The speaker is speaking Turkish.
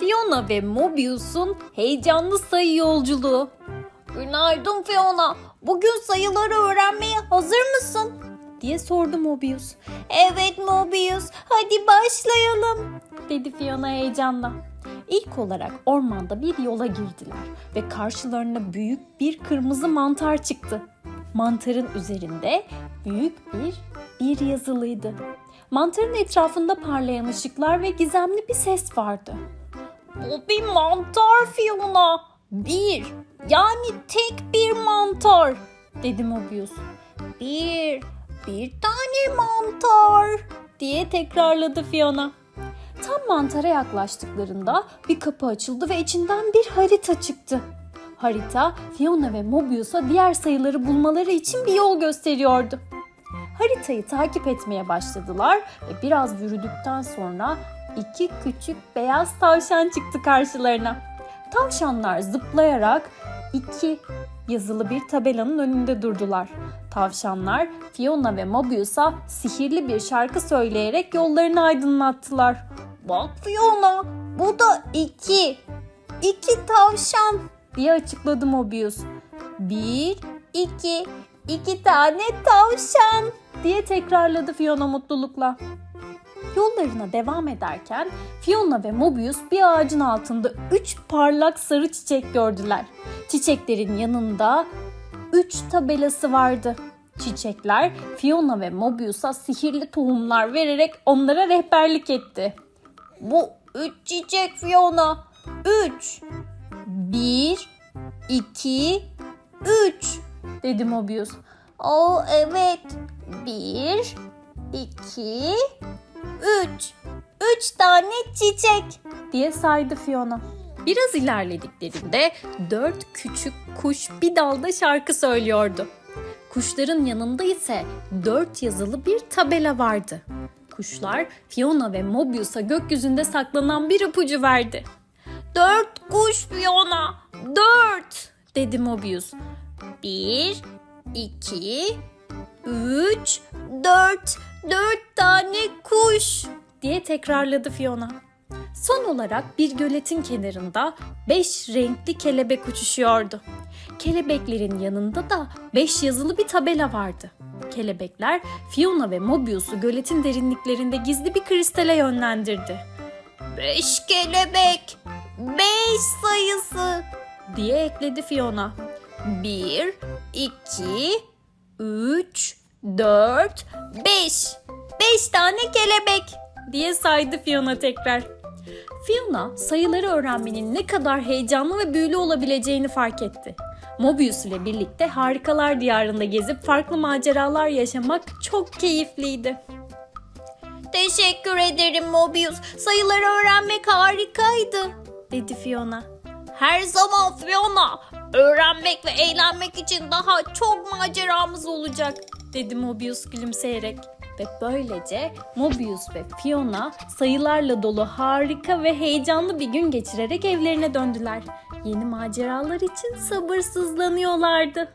Fiona ve Mobius'un heyecanlı sayı yolculuğu. Günaydın Fiona. Bugün sayıları öğrenmeye hazır mısın? diye sordu Mobius. Evet Mobius, hadi başlayalım, dedi Fiona heyecanla. İlk olarak ormanda bir yola girdiler ve karşılarına büyük bir kırmızı mantar çıktı. Mantarın üzerinde büyük bir bir yazılıydı. Mantarın etrafında parlayan ışıklar ve gizemli bir ses vardı. Bu bir mantar Fiona. Bir, yani tek bir mantar, dedi Mobius. Bir, bir tane mantar, diye tekrarladı Fiona. Tam mantara yaklaştıklarında bir kapı açıldı ve içinden bir harita çıktı. Harita Fiona ve Mobius'a diğer sayıları bulmaları için bir yol gösteriyordu. Haritayı takip etmeye başladılar ve biraz yürüdükten sonra iki küçük beyaz tavşan çıktı karşılarına. Tavşanlar zıplayarak iki yazılı bir tabelanın önünde durdular. Tavşanlar Fiona ve Mobius'a sihirli bir şarkı söyleyerek yollarını aydınlattılar. Bak Fiona, bu da iki. İki tavşan diye açıkladı Mobius. Bir, iki, iki tane tavşan diye tekrarladı Fiona mutlulukla. Yollarına devam ederken Fiona ve Mobius bir ağacın altında üç parlak sarı çiçek gördüler. Çiçeklerin yanında üç tabelası vardı. Çiçekler Fiona ve Mobius'a sihirli tohumlar vererek onlara rehberlik etti. Bu üç çiçek Fiona. Üç. Bir, iki, üç dedi Mobius. Oo evet. Bir, iki, üç. Üç tane çiçek diye saydı Fiona. Biraz ilerlediklerinde dört küçük kuş bir dalda şarkı söylüyordu. Kuşların yanında ise dört yazılı bir tabela vardı. Kuşlar Fiona ve Mobius'a gökyüzünde saklanan bir ipucu verdi. Dört kuş Fiona, dört dedi Mobius. Bir, iki, üç, dört, dört tane kuş diye tekrarladı Fiona. Son olarak bir göletin kenarında beş renkli kelebek uçuşuyordu. Kelebeklerin yanında da beş yazılı bir tabela vardı. Kelebekler Fiona ve Mobius'u göletin derinliklerinde gizli bir kristale yönlendirdi. Beş kelebek, beş sayısı diye ekledi Fiona. Bir, iki, üç, dört, beş. Beş tane kelebek diye saydı Fiona tekrar. Fiona sayıları öğrenmenin ne kadar heyecanlı ve büyülü olabileceğini fark etti. Mobius ile birlikte harikalar diyarında gezip farklı maceralar yaşamak çok keyifliydi. Teşekkür ederim Mobius. Sayıları öğrenmek harikaydı, dedi Fiona. Her zaman Fiona. Öğrenmek ve eğlenmek için daha çok maceramız olacak, dedi Mobius gülümseyerek. Ve böylece Mobius ve Fiona sayılarla dolu harika ve heyecanlı bir gün geçirerek evlerine döndüler. Yeni maceralar için sabırsızlanıyorlardı.